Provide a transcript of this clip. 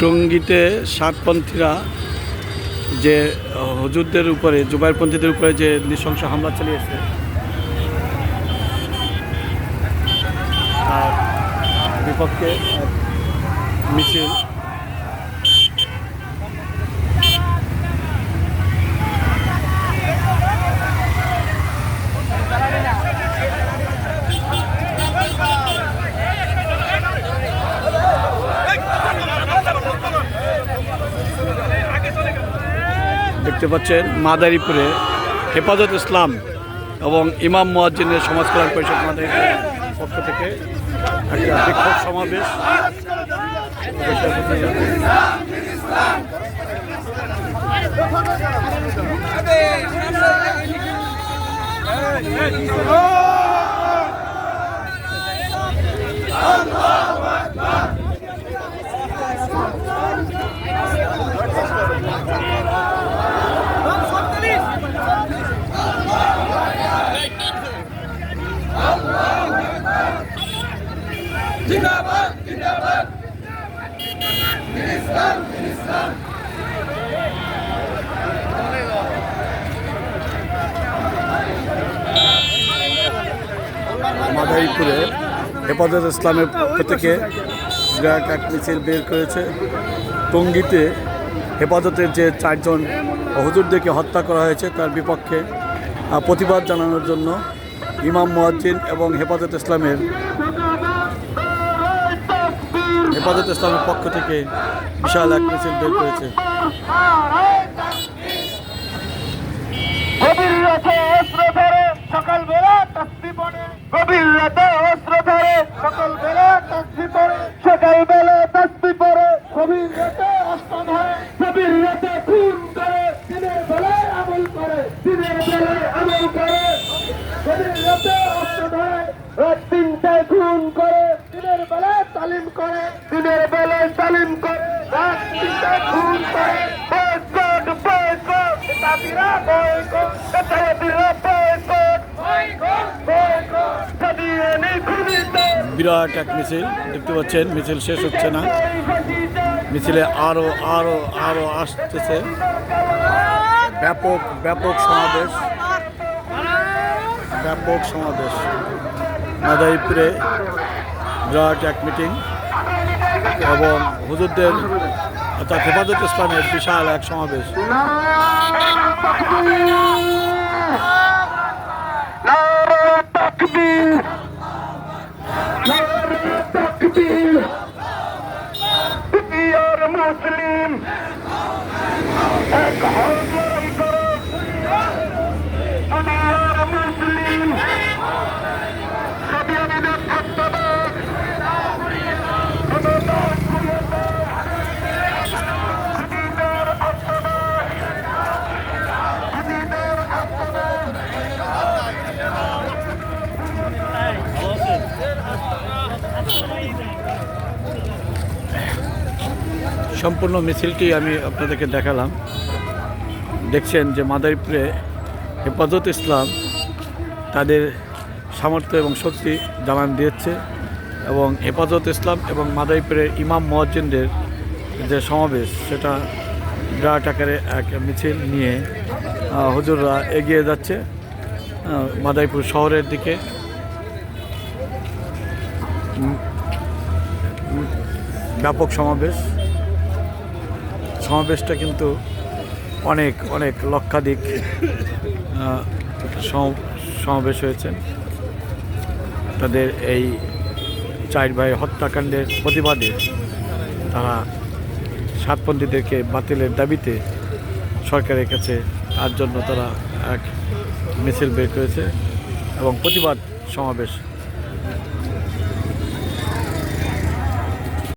টঙ্গীতে সাতপন্থীরা যে হজুরদের উপরে জুবাইরপন্থীদের উপরে যে নৃশংস হামলা চালিয়েছে তার বিপক্ষে মিছিল দেখতে পাচ্ছেন মাদারীপুরে হেফাজত ইসলাম এবং ইমাম মোয়াজ্জিনের সমাজ কল্যাণ পরিষদ মাদারীপুরের পক্ষ থেকে একটা বিক্ষোভ সমাবেশ মাদারীপুরে হেফাজত ইসলামের থেকে বিরাট এক মিছিল বের করেছে। টঙ্গীতে হেফাজতের যে চারজন হুজুরদেরকে হত্যা করা হয়েছে, তার বিপক্ষে প্রতিবাদ জানানোর জন্য ইমাম মুয়াজ্জিন এবং হেফাজত ইসলামের হেফাজত ইসলামের পক্ষ থেকে বিশাল এক মিছিল বের করেছে। সকাল বেলা তসবি পড়ে গভীর রাতে অস্ত্র ধরে সকাল বেলা তসবি পড়ে সকাল বেলা তসবি পড়ে গভীর রাতে অস্ত্র ধরে, গভীর রাতে খুন করে, দিনের বেলায় আমল করে, দিনের বেলায় আমল করে। গভীর রাতে অস্ত্র ধরে, রাত তিনটায় খুন করে, দিনের বেলায় তালিম করে, দিনের বেলায় তালিম করে, রাত তিনটায় খুন করে। বয়কট বয়কট তাবিরা বয়কট বয়কট বয়কট সাদিয়ানি খুনিতে বিরাট এক মিছিল, দেখতে পাচ্ছেন, মিছিল শেষ হচ্ছে না। মিছিলে আরও আরও আরও আসতেছে। ব্যাপক ব্যাপক সমাবেশ। ব্যাপক সমাবেশ। মাদারীপুরে বিরাট এক মিটিং এবং হুজুরদের অর্থাৎ হেফাজত ইসলামের বিশাল এক সমাবেশ। if We are Muslim. Ek সম্পূর্ণ মিছিলটি আমি আপনাদেরকে দেখালাম। দেখছেন যে মাদারীপুরে হেফাজত ইসলাম তাদের সামর্থ্য এবং শক্তি জানান দিয়েছে এবং হেফাজত ইসলাম এবং মাদারীপুরের ইমাম মহাজ্জিনদের যে সমাবেশ, সেটা বিরাট আকারে এক মিছিল নিয়ে হুজুররা এগিয়ে যাচ্ছে মাদারীপুর শহরের দিকে। ব্যাপক সমাবেশ। সমাবেশটা কিন্তু অনেক অনেক লক্ষাধিক সম- সমাবেশ হয়েছে। তাদের এই চার ভাই হত্যাকাণ্ডের প্রতিবাদে তারা সাতপন্থীদেরকে বাতিলের দাবিতে সরকারের কাছে তার জন্য তারা এক মিছিল বের করেছে এবং প্রতিবাদ সমাবেশ